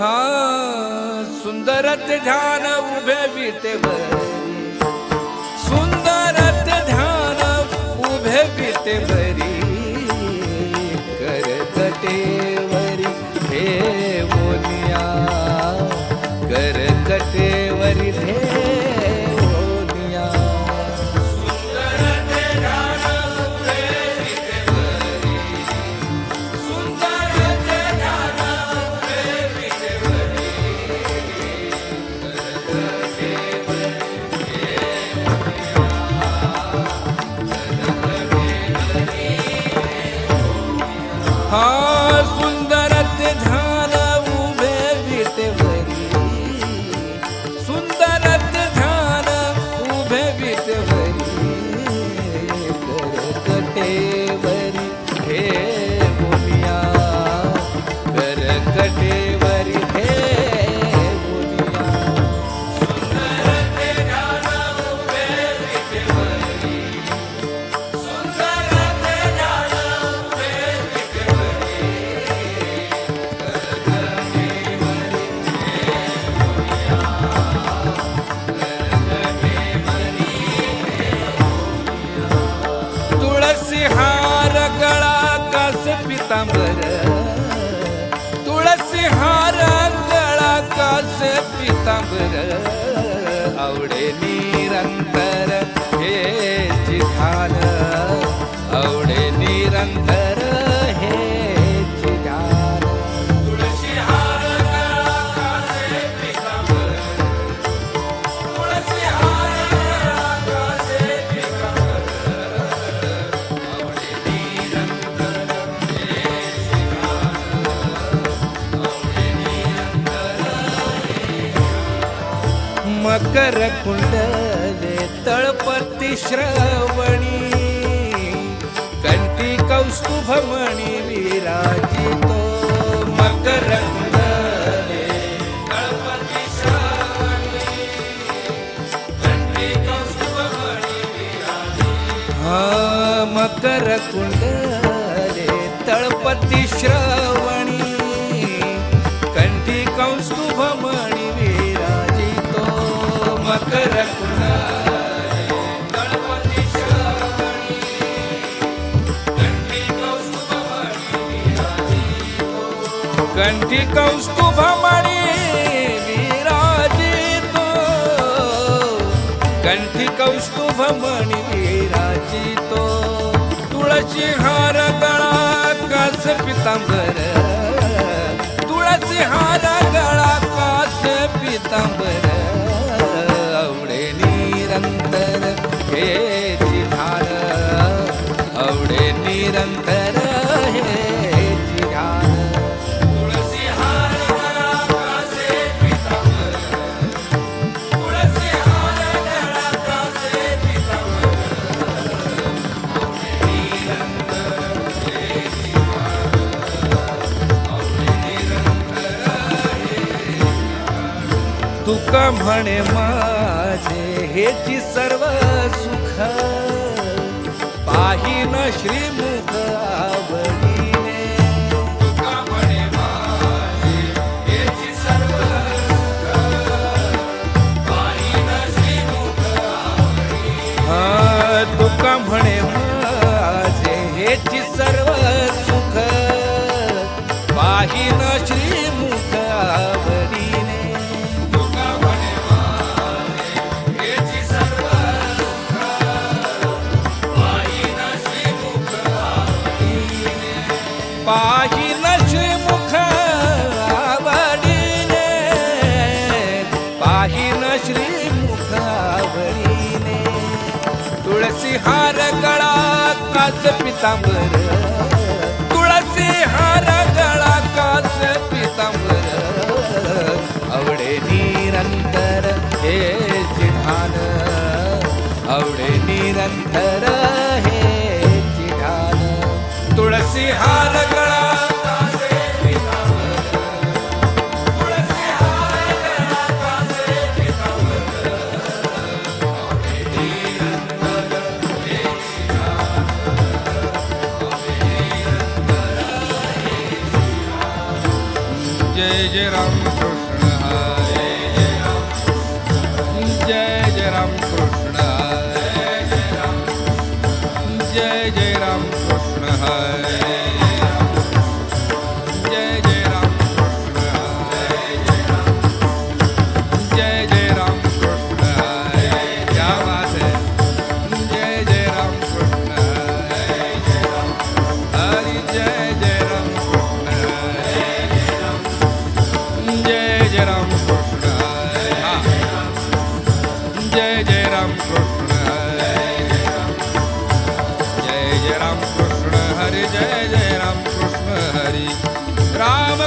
हा सुंदर ते ध्यान उभे बीते सुंदर ते ध्यान उभे बीते बरी कर कटेवरी आवडे निरंतर हे जिधान आवडे निरंतर. मकर कुंडले तळपती श्रवणी कंठी कौस्तुभमणी विराजितो मकर कुंडले तळपती श्रवणी कंठी कौस्तुभमणी विराजितो। हा मकर कुंडले तळपती श्रवणी। कंठी कौस्तुभमणी विराजितो। कंठी कौस्तुभमणी विराजितो। तुळशी हार गळा कास पितांबर। तुळशी हार गळा कास पितांबर। तुका म्हणे माझे हेची सर्व सुख. पाहिन श्रीमुख कास पितांबर. तुळसी हार गळा कास पितांबर. आवडे निरंतर हे जिधान आवडे निरंतर हे जिधान तुळसी हार गळा जय जय राम कृष्ण हरे जय जय राम कृष्ण हरे जय जय राम कृष्ण हरे जय जय राम कृष्ण हरे जय जय राम कृष्ण हरे जय जय राम कृष्ण हरे राम